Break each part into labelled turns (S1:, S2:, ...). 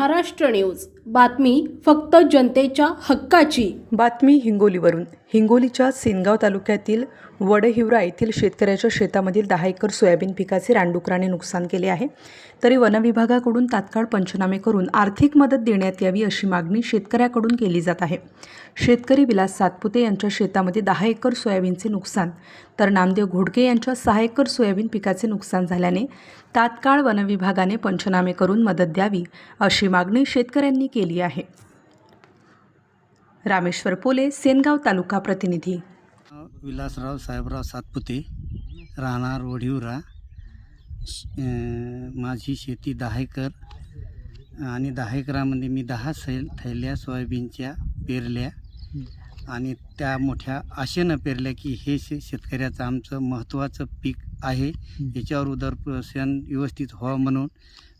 S1: V Maharashtra news बातमी फक्त जनतेच्या हक्काची.
S2: बातमी हिंगोलीवरून. हिंगोलीच्या सेनगाव तालुक्यातील वडहिवरा येथील शेतकऱ्याच्या शेतामधील दहा एकर सोयाबीन पिकाचे रानडुकराने नुकसान केले आहे. तरी वनविभागाकडून तात्काळ पंचनामे करून आर्थिक मदत देण्यात यावी अशी मागणी शेतकऱ्याकडून केली जात आहे. शेतकरी विलास सातपुते यांच्या शेतामध्ये दहा एकर सोयाबीनचे नुकसान तर नामदेव घोडके यांच्या सहा एकर सोयाबीन पिकाचे नुकसान झाल्याने तात्काळ वनविभागाने पंचनामे करून मदत द्यावी अशी मागणी शेतकऱ्यांनी केली आहे. रामेश्वर पोले सेनगाव तालुका प्रतिनिधी.
S3: विलासराव साहेबराव सातपुते राहणार वढिवरा माझी शेती दहा एकर आणि दहा एकरामध्ये मी दहा सैल थैल्या सोयाबीनच्या पेरल्या आणि त्या मोठ्या आशेनं पेरल्या की हे शे शेतकऱ्याचं आमचं महत्त्वाचं पीक आहे. याच्यावर उदरपोषण व्यवस्थित व्हावं म्हणून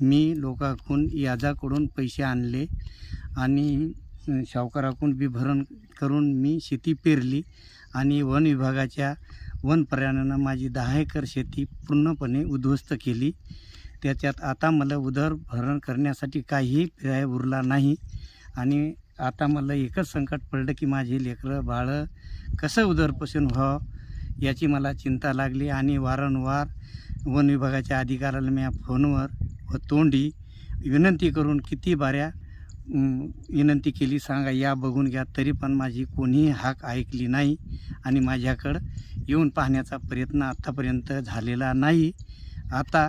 S3: मी लोकांकडून याजाकडून पैसे आणले आणि सावकाराकडून बी भरण करून मी शेती पेरली आणि वन विभागाच्या वन पर्यावरणानं माझी दहा एकर शेती पूर्णपणे उद्ध्वस्त केली. त्याच्यात आता मला उदरभरण करण्यासाठी काहीही पर्याय उरला नाही आणि आता मला एकच संकट पडलं की माझे लेकरं बाळं कसं उदरपोषण व्हावं याची मला चिंता लागली आणि वारंवार वन विभागाच्या अधिकाऱ्याला मी फोनवर व तोंडी विनंती करून किती बाऱ्या विनंती केली सांगा या बघून घ्या तरी पण माझी कोणीही हाक ऐकली नाही आणि माझ्याकडं येऊन पाहण्याचा प्रयत्न आत्तापर्यंत झालेला नाही. आता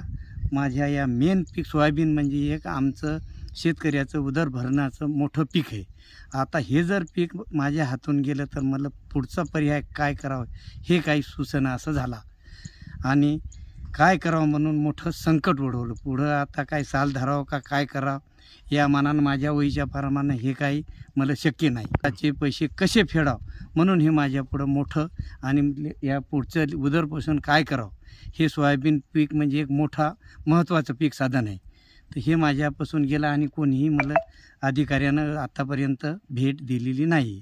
S3: माझ्या या मेन पीक सोयाबीन म्हणजे एक आमचं शेतकऱ्याचं उदरभरणाचं मोठं पीक आहे. आता हे जर पीक माझ्या हातून गेलं तर मला पुढचा पर्याय काय करावं हे काही सूचना असं झाला. आणि काय करावं म्हणून मोठं संकट ओढवलं. पुढं आता काय साल धरावं का काय करावं? या मानानं माझ्या वयीच्या प्रमाणे हे काही मला शक्य नाही. त्याचे पैसे कसे फेडाव? म्हणून हे माझ्या पुढं मोठं आणि या पुढचं उदरपासून काय करावं? हे सोयाबीन पीक म्हणजे एक मोठा महत्त्वाचं पीक साधन आहे. तर हे माझ्यापासून गेलं आणि कोणीही मला अधिकाऱ्यानं आत्तापर्यंत भेट दिलेली नाही.